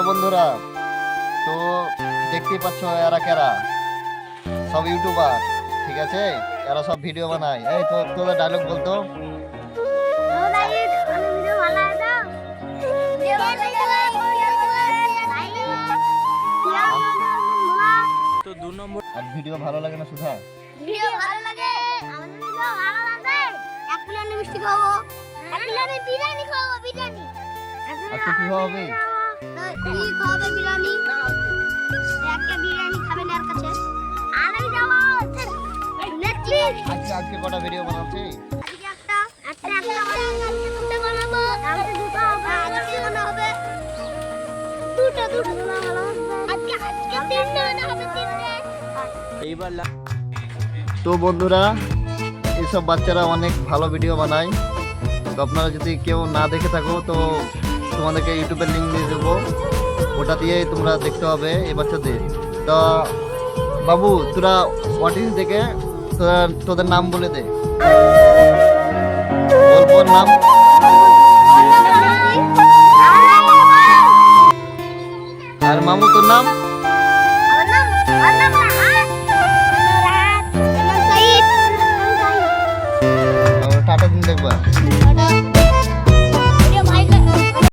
তো বন্ধুরা তো দেখতেই পাচ্ছ এরা কেরা? সব ইউটিউবার ঠিক আছে? এরা সব ভিডিও বানায়। এই তো তোদের ডায়লগ বলতো। তো দু নম্বর আর ভিডিও ভালো লাগে না সুধা? ভিডিও ভালো লাগে আমাদের ভিডিও ভালো লাগে এক প্লেট মিষ্টি খাব এক প্লেট বিরিয়ানি খাব বিরিয়ানি। আজকে কি হবে? কি খাবে বিরিয়ানি? একটা বিরিয়ানি খাবেন আর কাছে? আর এই যাব। নেক্সট আজকে আজকে কটা ভিডিও বানাচ্ছি? আজকে একটা একটা একটা দুটো বানাবো। আজকে দুটো হবে। আজকে বানানো হবে। দুটো দুটো। বানাবো আজকে আজকে তিনটে বানানো হবে তিনটে। এইবার তো বন্ধুরা এইসব বাচ্চারা অনেক ভালো ভিডিও বানায়। তো আপনারা যদি কেউ না দেখে থাকো তো তোমাদেরকে ইউটিউবের লিঙ্ক দিয়ে দেবো। ওটা দিয়েই তোমরা দেখতে হবে এই বাচ্চাদের তো বাবু তোরা ওয়াটিং থেকে তোরা তোদের নাম বলে দে। নাম। আর মামু তোর নাম? টাটা দিন দেখবা।